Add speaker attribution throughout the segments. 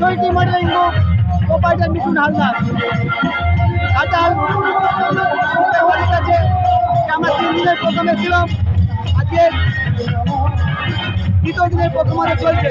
Speaker 1: Chaiti modelling group proprietor Mithun Haldar. Ghatal বাড়ির কাছে আমার তিন দিনের প্রথমে ছিল। আজকে দ্বিতীয় দিনের প্রথম চলছে।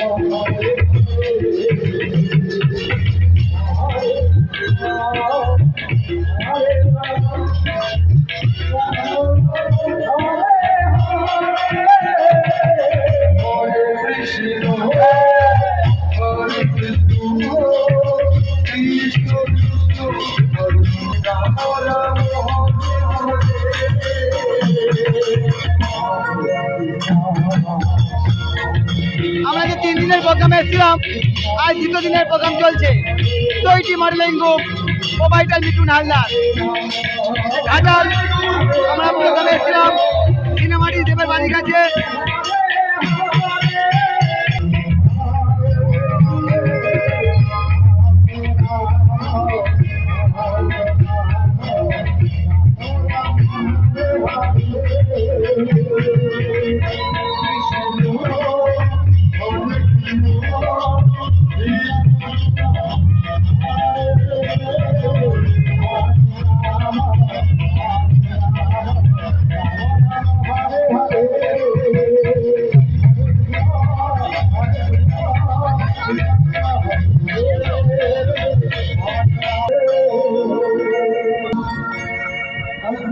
Speaker 2: হরে
Speaker 1: আমরা যে তিন দিনের প্রোগ্রামে এসেছিলাম, আজ দ্বিতীয় দিনের প্রোগ্রাম চলছে। Chaiti modelling group, mobile Mithun Haldar. আমরা প্রোগ্রামে এসেছিলাম, সিনেমাটি দেবের বাড়ির কাছে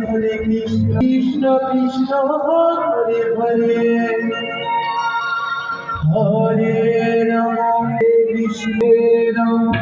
Speaker 2: हरे कृष्ण कृष्ण कृष्ण हरे हरे हरे रामे कृष्ण